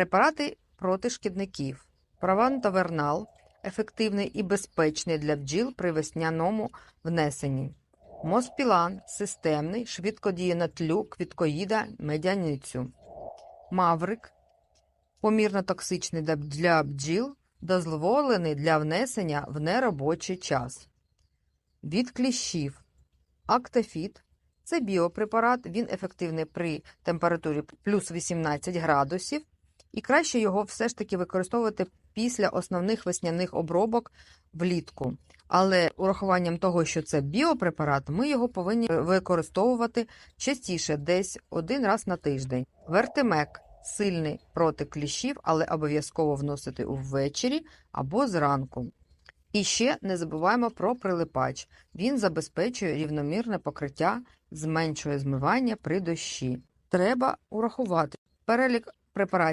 Препарати проти шкідників. Правантавернал ефективний і безпечний для бджіл при весняному внесенні. Моспілан системний, швидко діє на тлю, квіткоїда, медяницю. Маврик помірно токсичний для- бджіл, дозволений для внесення в неробочий час. Від кліщів. Актофіт – це біопрепарат, він ефективний при температурі плюс 18 градусів, і краще його все ж таки використовувати після основних весняних обробок влітку. Але урахуванням того, що це біопрепарат, ми його повинні використовувати частіше, десь один раз на тиждень. Вертемек сильний проти кліщів, але обов'язково вносити ввечері або зранку. І ще не забуваємо про прилипач. Він забезпечує рівномірне покриття, зменшує змивання при дощі. Треба урахувати перелік препаратів.